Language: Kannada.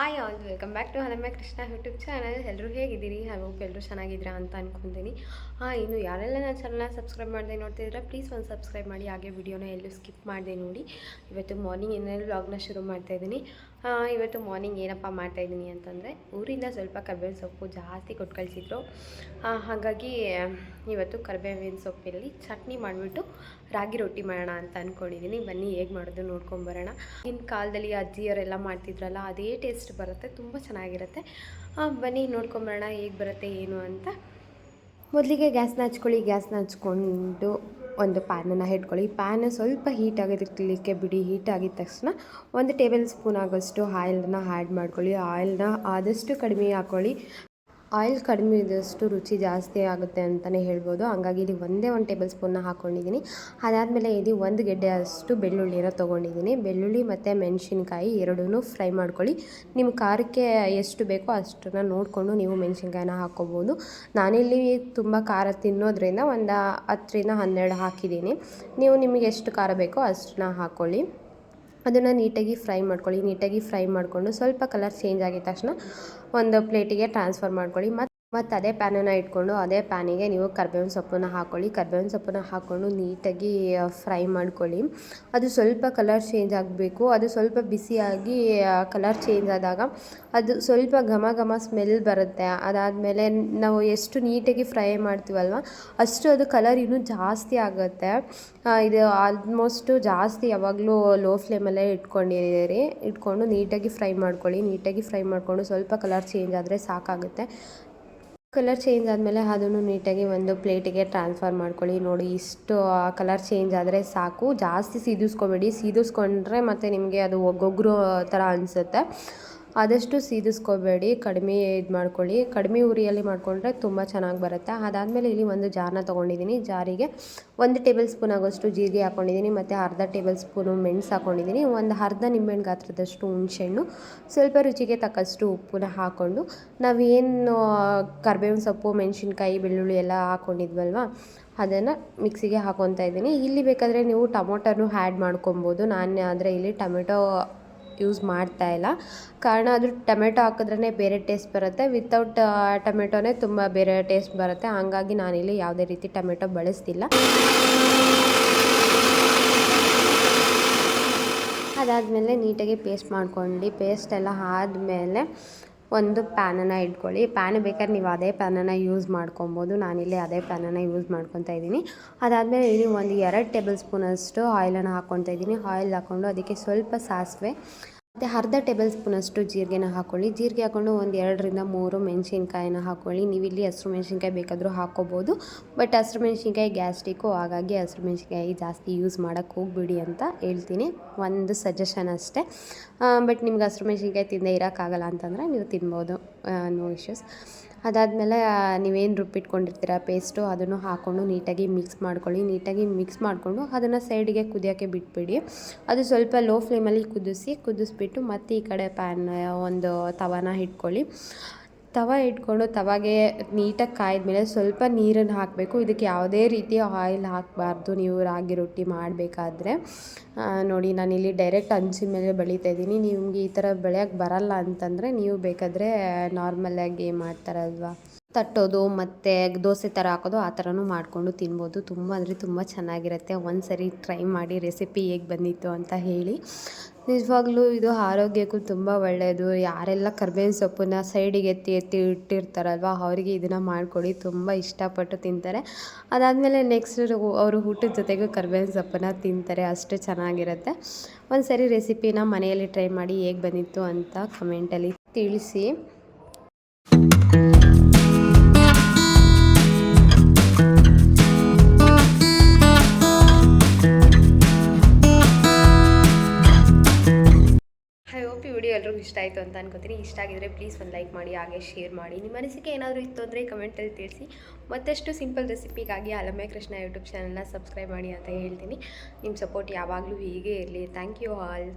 Hi all welcome back to Hanamma Krishna YouTube channel ಎಲ್ಲರೂ ಹೇಗಿದ್ದೀರಿ? ಹಾಗೆ ಹೋಪ್ ಎಲ್ಲರೂ ಚೆನ್ನಾಗಿದ್ದೀರಾ ಅಂತ ಅಂದ್ಕೊಂತೀನಿ ಹಾಂ, ಇನ್ನು ಯಾರೆಲ್ಲ ನನ್ನ ಚಾನಲ್ನ ಸಬ್ಸ್ಕ್ರೈಬ್ ಮಾಡದೆ ನೋಡ್ತಿದ್ದೀರಾ ಪ್ಲೀಸ್ ಒಂದು ಸಬ್ಸ್ಕ್ರೈಬ್ ಮಾಡಿ. ಹಾಗೆ ವಿಡಿಯೋನ ಎಲ್ಲೂ ಸ್ಕಿಪ್ ಮಾಡಿದೆ ನೋಡಿ. ಇವತ್ತು ಮಾರ್ನಿಂಗ್ ಇನ್ನೆಲ್ಲ ವ್ಲಾಗ್ನ ಶುರು ಮಾಡ್ತಾಯಿದ್ದೀನಿ ಇವತ್ತು ಮಾರ್ನಿಂಗ್ ಏನಪ್ಪ ಮಾಡ್ತಾಯಿದ್ದೀನಿ ಅಂತಂದರೆ ಊರಿಂದ ಸ್ವಲ್ಪ ಕರ್ಬೇವಿನ ಸೊಪ್ಪು ಜಾಸ್ತಿ ಕೊಟ್ಟು ಕಳಿಸಿದ್ರು. ಹಾಗಾಗಿ, ಇವತ್ತು ಕರ್ಬೇವಿನ ಸೊಪ್ಪಲ್ಲಿ ಚಟ್ನಿ ಮಾಡಿಬಿಟ್ಟು ರಾಗಿ ರೊಟ್ಟಿ ಮಾಡೋಣ ಅಂತ ಅಂದ್ಕೊಂಡಿದ್ದೀನಿ ಬನ್ನಿ, ಹೇಗೆ ಮಾಡೋದು ನೋಡ್ಕೊಂಬರೋಣ ಇನ್ನು ಕಾಲದಲ್ಲಿ ಅಜ್ಜಿಯರೆಲ್ಲ ಮಾಡ್ತಿದ್ರಲ್ಲ, ಅದೇ ಟೇಸ್ಟ್ ಬರುತ್ತೆ, ತುಂಬ ಚೆನ್ನಾಗಿರುತ್ತೆ. ಬನ್ನಿ ನೋಡ್ಕೊಂಬರೋಣ ಹೇಗೆ ಬರುತ್ತೆ, ಏನು ಅಂತ. ಮೊದಲಿಗೆ ಗ್ಯಾಸ್ನ ಹಚ್ಕೊಳ್ಳಿ, ಗ್ಯಾಸ್ನ ಹಚ್ಕೊಂಡು ಒಂದು ಪ್ಯಾನನ್ನು ಇಟ್ಕೊಳ್ಳಿ. ಪ್ಯಾನ್ ಸ್ವಲ್ಪ ಹೀಟ್ ಆಗಿರ್ಲಿಕ್ಕೆ ಬಿಡಿ. ಹೀಟ್ ಆಗಿದ ತಕ್ಷಣ ಒಂದು ಟೇಬಲ್ ಸ್ಪೂನ್ ಆಗೋಷ್ಟು ಆಯಿಲ್ನ ಆ್ಯಡ್ ಮಾಡ್ಕೊಳ್ಳಿ. ಆಯಿಲ್ನ ಆದಷ್ಟು ಕಡಿಮೆ ಹಾಕ್ಕೊಳ್ಳಿ ಆಯಿಲ್ ಕಡಿಮೆ ಇದ್ದಷ್ಟು ರುಚಿ ಜಾಸ್ತಿ ಆಗುತ್ತೆ ಅಂತಲೇ ಹೇಳ್ಬೋದು. ಹಂಗಾಗಿ ಇಲ್ಲಿ ಒಂದೇ ಒಂದು ಟೇಬಲ್ ಸ್ಪೂನ್ನ ಹಾಕ್ಕೊಂಡಿದ್ದೀನಿ ಅದಾದಮೇಲೆ ಇಲ್ಲಿ ಒಂದು ಗೆಡ್ಡೆ ಅಷ್ಟು ಬೆಳ್ಳುಳ್ಳಿನ ತೊಗೊಂಡಿದ್ದೀನಿ. ಬೆಳ್ಳುಳ್ಳಿ ಮತ್ತು ಮೆಣಸಿನ್ಕಾಯಿ ಎರಡೂ ಫ್ರೈ ಮಾಡ್ಕೊಳ್ಳಿ. ನಿಮ್ಮ ಖಾರಕ್ಕೆ ಎಷ್ಟು ಬೇಕೋ ಅಷ್ಟನ್ನು ನೋಡಿಕೊಂಡು ನೀವು ಮೆಣಸಿನ್ಕಾಯಿನ ಹಾಕ್ಕೋಬೋದು ನಾನಿಲ್ಲಿ ತುಂಬ ಖಾರ ತಿನ್ನೋದ್ರಿಂದ ಒಂದು ಹತ್ತರಿಂದ ಹನ್ನೆರಡು ಹಾಕಿದ್ದೀನಿ. ನೀವು ನಿಮಗೆ ಎಷ್ಟು ಖಾರ ಬೇಕೋ ಅಷ್ಟನ್ನ ಹಾಕ್ಕೊಳ್ಳಿ ಅದನ್ನು ನೀಟಾಗಿ ಫ್ರೈ ಮಾಡ್ಕೊಳ್ಳಿ. ನೀಟಾಗಿ ಫ್ರೈ ಮಾಡಿಕೊಂಡು ಸ್ವಲ್ಪ ಕಲರ್ ಚೇಂಜ್ ಆಗಿದ ತಕ್ಷಣ ಒಂದು ಪ್ಲೇಟಿಗೆ ಟ್ರಾನ್ಸ್ಫರ್ ಮಾಡ್ಕೊಳ್ಳಿ. ಮತ್ತು ಮತ್ತು ಅದೇ ಪ್ಯಾನನ್ನು ಇಟ್ಕೊಂಡು ಅದೇ ಪ್ಯಾನಿಗೆ ನೀವು ಕರ್ಬೇವಿನ ಸೊಪ್ಪನ್ನು ಹಾಕ್ಕೊಳ್ಳಿ ಕರ್ಬೇವಿನ ಸೊಪ್ಪನ್ನು ಹಾಕ್ಕೊಂಡು ನೀಟಾಗಿ ಫ್ರೈ ಮಾಡ್ಕೊಳ್ಳಿ. ಅದು ಸ್ವಲ್ಪ ಕಲರ್ ಚೇಂಜ್ ಆಗಬೇಕು. ಅದು ಸ್ವಲ್ಪ ಬಿಸಿಯಾಗಿ ಕಲರ್ ಚೇಂಜ್ ಆದಾಗ ಅದು ಸ್ವಲ್ಪ ಘಮ ಘಮ ಸ್ಮೆಲ್ ಬರುತ್ತೆ. ಅದಾದಮೇಲೆ ನಾವು ಎಷ್ಟು ನೀಟಾಗಿ ಫ್ರೈ ಮಾಡ್ತೀವಲ್ವ, ಅಷ್ಟು ಅದು ಕಲರ್ ಇನ್ನೂ ಜಾಸ್ತಿ ಆಗುತ್ತೆ. ಇದು ಆಲ್ಮೋಸ್ಟು ಜಾಸ್ತಿ ಯಾವಾಗಲೂ ಲೋ ಫ್ಲೇಮಲ್ಲೇ ಇಟ್ಕೊಂಡಿರಿ ಇಟ್ಕೊಂಡು ನೀಟಾಗಿ ಫ್ರೈ ಮಾಡ್ಕೊಳ್ಳಿ. ನೀಟಾಗಿ ಫ್ರೈ ಮಾಡಿಕೊಂಡು ಸ್ವಲ್ಪ ಕಲರ್ ಚೇಂಜ್ ಆದರೆ ಸಾಕಾಗುತ್ತೆ. ಕಲರ್ ಚೇಂಜ್ ಆದಮೇಲೆ ಅದನ್ನು ನೀಟಾಗಿ ಒಂದು ಪ್ಲೇಟಿಗೆ ಟ್ರಾನ್ಸ್ಫರ್ ಮಾಡ್ಕೊಳ್ಳಿ. ನೋಡಿ, ಇಷ್ಟು ಕಲರ್ ಚೇಂಜ್ ಆದರೆ ಸಾಕು. ಜಾಸ್ತಿ ಸೀದಿಸ್ಕೊಬೇಡಿ. ಸೀದಿಸ್ಕೊಂಡ್ರೆ ಮತ್ತು ನಿಮಗೆ ಅದು ಒಗ್ಗೊಗ್ರು ಥರ ಅನಿಸುತ್ತೆ. ಆದಷ್ಟು ಸೀದಿಸ್ಕೋಬೇಡಿ, ಕಡಿಮೆ ಇದು ಮಾಡ್ಕೊಳ್ಳಿ. ಕಡಿಮೆ ಉರಿಯಲ್ಲಿ ಮಾಡಿಕೊಂಡ್ರೆ ತುಂಬ ಚೆನ್ನಾಗಿ ಬರುತ್ತೆ. ಅದಾದಮೇಲೆ ಇಲ್ಲಿ ಒಂದು ಜಾರನ್ನ ತೊಗೊಂಡಿದ್ದೀನಿ. ಜಾರಿಗೆ ಒಂದು ಟೇಬಲ್ ಸ್ಪೂನ್ ಆಗೋಷ್ಟು ಜೀರಿಗೆ ಹಾಕ್ಕೊಂಡಿದ್ದೀನಿ ಮತ್ತು ಅರ್ಧ ಟೇಬಲ್ ಸ್ಪೂನು ಮೆಣಸು ಹಾಕ್ಕೊಂಡಿದ್ದೀನಿ ಒಂದು ಅರ್ಧ ನಿಂಬೆಹಣ್ಣು ಗಾತ್ರದಷ್ಟು ಹುಣಸೆಹಣ್ಣು, ಸ್ವಲ್ಪ ರುಚಿಗೆ ತಕ್ಕಷ್ಟು ಉಪ್ಪನ್ನ ಹಾಕ್ಕೊಂಡು ನಾವೇನು ಕರ್ಬೇವಿನ ಸೊಪ್ಪು, ಮೆಣಸಿನ್ಕಾಯಿ, ಬೆಳ್ಳುಳ್ಳಿ ಎಲ್ಲ ಹಾಕ್ಕೊಂಡಿದ್ವಲ್ವ ಅದನ್ನು ಮಿಕ್ಸಿಗೆ ಹಾಕೊತಾ ಇದ್ದೀನಿ. ಇಲ್ಲಿ ಬೇಕಾದರೆ ನೀವು ಟೊಮೊಟೊನು ಆ್ಯಡ್ ಮಾಡ್ಕೊಬೋದು. ನಾನು ಆದರೆ ಇಲ್ಲಿ ಟೊಮೆಟೊ ಯೂಸ್ ಮಾಡ್ತಾ ಇಲ್ಲ. ಕಾರಣ ಅದು ಟೊಮೆಟೊ ಹಾಕಿದ್ರೇ ಬೇರೆ ಟೇಸ್ಟ್ ಬರುತ್ತೆ. ವಿತೌಟ್ ಟೊಮೆಟೊನೇ ತುಂಬ ಬೇರೆ ಟೇಸ್ಟ್ ಬರುತ್ತೆ. ಹಾಗಾಗಿ ನಾನಿಲ್ಲಿ ಯಾವುದೇ ರೀತಿ ಟೊಮೆಟೊ ಬಳಸ್ತಿಲ್ಲ. ಅದಾದಮೇಲೆ ನೀಟಾಗಿ ಪೇಸ್ಟ್ ಮಾಡ್ಕೊಂಡು ಪೇಸ್ಟ್ ಎಲ್ಲ ಆದಮೇಲೆ ಒಂದು ಪ್ಯಾನನ್ನು ಇಟ್ಕೊಳ್ಳಿ. ಪ್ಯಾನ್ ಬೇಕಾದ್ರೆ ನೀವು ಅದೇ ಪ್ಯಾನನ್ನು ಯೂಸ್ ಮಾಡ್ಕೊಬೋದು. ನಾನಿಲ್ಲಿ ಅದೇ ಪ್ಯಾನನ್ನು ಯೂಸ್ ಮಾಡ್ಕೊತಾ ಇದ್ದೀನಿ. ಅದಾದಮೇಲೆ ಇಲ್ಲಿ ಒಂದು ಎರಡು ಟೇಬಲ್ ಸ್ಪೂನಷ್ಟು ಆಯಿಲನ್ನು ಹಾಕ್ಕೊತಾ ಇದ್ದೀನಿ. ಆಯಿಲ್ ಹಾಕ್ಕೊಂಡು ಅದಕ್ಕೆ ಸ್ವಲ್ಪ ಸಾಸಿವೆ, ಮತ್ತು ಅರ್ಧ ಟೇಬಲ್ ಸ್ಪೂನಷ್ಟು ಜೀರಿಗೆನ ಹಾಕ್ಕೊಳ್ಳಿ. ಜೀರಿಗೆ ಹಾಕ್ಕೊಂಡು ಒಂದು ಎರಡರಿಂದ ಮೂರು ಮೆಣಸಿನ್ಕಾಯಿನ ಹಾಕ್ಕೊಳ್ಳಿ. ನೀವು ಇಲ್ಲಿ ಹಸಿರು ಮೆಣಸಿನ್ಕಾಯಿ ಬೇಕಾದರೂ ಹಾಕ್ಕೋಬೋದು. ಬಟ್ ಹಸಿರು ಮೆಣಸಿನ್ಕಾಯಿ ಗ್ಯಾಸ್ಟ್ರಿಕ್ಕು ಹಾಗಾಗಿ ಹಸಿರು ಮೆಣಸಿನ್ಕಾಯಿ ಜಾಸ್ತಿ ಯೂಸ್ ಮಾಡೋಕ್ಕೆ ಹೋಗ್ಬಿಡಿ ಅಂತ ಹೇಳ್ತೀನಿ. ಒಂದು ಸಜೆಷನ್ ಅಷ್ಟೇ. ಬಟ್ ನಿಮ್ಗೆ ಹಸಿರು ಮೆಣಸಿನ್ಕಾಯಿ ತಿಂದೇ ಇರೋಕ್ಕಾಗಲ್ಲ ಅಂತಂದರೆ ನೀವು ತಿನ್ಬೋದು ನೋ ಇಶ್ಯೂಸ್ ಅದಾದಮೇಲೆ ನೀವೇನು ರುಬ್ಬಿಟ್ಕೊಂಡಿರ್ತೀರ ಪೇಸ್ಟು ಅದನ್ನು ಹಾಕ್ಕೊಂಡು ನೀಟಾಗಿ ಮಿಕ್ಸ್ ಮಾಡ್ಕೊಳ್ಳಿ. ನೀಟಾಗಿ ಮಿಕ್ಸ್ ಮಾಡಿಕೊಂಡು ಅದನ್ನು ಸೈಡಿಗೆ ಕುದಿಯೋಕ್ಕೆ ಬಿಟ್ಬಿಡಿ. ಅದು ಸ್ವಲ್ಪ ಲೋ ಫ್ಲೇಮಲ್ಲಿ ಕುದಿಸಿ, ಕುದಿಸ್ಬಿಟ್ಟು ಮತ್ತೆ ಈ ಕಡೆ ಪ್ಯಾನ್ ಒಂದು ತವಾನ ಇಟ್ಕೊಳ್ಳಿ. ತವ ಇಟ್ಕೊಂಡು ತವಾಗೆ ನೀಟಾಗಿ ಕಾಯ್ದ ಮೇಲೆ ಸ್ವಲ್ಪ ನೀರನ್ನು ಹಾಕಬೇಕು. ಇದಕ್ಕೆ ಯಾವುದೇ ರೀತಿಯ ಆಯಿಲ್ ಹಾಕಬಾರ್ದು. ನೀವು ರಾಗಿ ರೊಟ್ಟಿ ಮಾಡಬೇಕಾದ್ರೆ. ನೋಡಿ, ನಾನು ಇಲ್ಲಿ ಡೈರೆಕ್ಟ್ ಹಂಚಿನ ಮೇಲೆ ಬೆಳೀತಾ ಇದ್ದೀನಿ. ನಿಮಗೆ ಈ ಥರ ಬೆಳೆಯೋಕ್ಕೆ ಬರಲ್ಲ ಅಂತಂದರೆ ನೀವು ಬೇಕಾದರೆ ನಾರ್ಮಲಾಗಿ ಮಾಡ್ತಾರಲ್ವಾ ತಟ್ಟೋದು ಮತ್ತು ದೋಸೆ ಥರ ಹಾಕೋದು, ಆ ಥರನೂ ಮಾಡಿಕೊಂಡು ತಿನ್ಬೋದು. ತುಂಬ ಅಂದರೆ ತುಂಬ ಚೆನ್ನಾಗಿರುತ್ತೆ. ಒಂದು ಸರಿ ಟ್ರೈ ಮಾಡಿ, ರೆಸಿಪಿ ಹೇಗೆ ಬಂದಿತ್ತು ಅಂತ ಹೇಳಿ. ನಿಜವಾಗ್ಲೂ ಇದು ಆರೋಗ್ಯಕ್ಕೂ ತುಂಬ ಒಳ್ಳೆಯದು ಯಾರೆಲ್ಲ ಕರ್ಬೇವಿನ ಸೊಪ್ಪನ್ನ ಸೈಡಿಗೆ ಎತ್ತಿ ಎತ್ತಿ ಇಟ್ಟಿರ್ತಾರಲ್ವ, ಅವರಿಗೆ ಇದನ್ನು ಮಾಡಿಕೊಡಿ. ತುಂಬ ಇಷ್ಟಪಟ್ಟು ತಿಂತಾರೆ. ಅದಾದಮೇಲೆ ನೆಕ್ಸ್ಟ್ ಅವರು ಊಟದ ಜೊತೆಗೂ ಕರ್ಬೇವಿನ ಸೊಪ್ಪನ್ನ ತಿಂತಾರೆ. ಅಷ್ಟು ಚೆನ್ನಾಗಿರುತ್ತೆ. ಒಂದು ಸರಿ ರೆಸಿಪಿನ ಮನೆಯಲ್ಲಿ ಟ್ರೈ ಮಾಡಿ ಹೇಗೆ ಬಂದಿತ್ತು ಅಂತ ಕಮೆಂಟಲ್ಲಿ ತಿಳಿಸಿ. ವಿಡಿಯೋ ಎಲ್ರಿಗೂ ಇಷ್ಟ ಆಯಿತು ಅಂತ ಅನ್ಕೋತೀನಿ. ಇಷ್ಟ ಆಗಿದ್ರೆ ಪ್ಲೀಸ್ ಒಂದು ಲೈಕ್ ಮಾಡಿ, ಹಾಗೆ ಶೇರ್ ಮಾಡಿ. ನಿಮ್ಮ ಅನಿಸಿಕೆ ಏನಾದರೂ ಇತ್ತು ಅಂದರೆ ಕಮೆಂಟಲ್ಲಿ ತಿಳಿಸಿ. ಮತ್ತಷ್ಟು ಸಿಂಪಲ್ ರೆಸಿಪಿಗಾಗಿ ಅಲಮೆ ಕೃಷ್ಣ ಯೂಟ್ಯೂಬ್ ಚಾನಲ್ನ ಸಬ್ಸ್ಕ್ರೈಬ್ ಮಾಡಿ ಅಂತ ಹೇಳ್ತೀನಿ. ನಿಮ್ಮ ಸಪೋರ್ಟ್ ಯಾವಾಗಲೂ ಹೀಗೆ ಇರಲಿ. Thank you all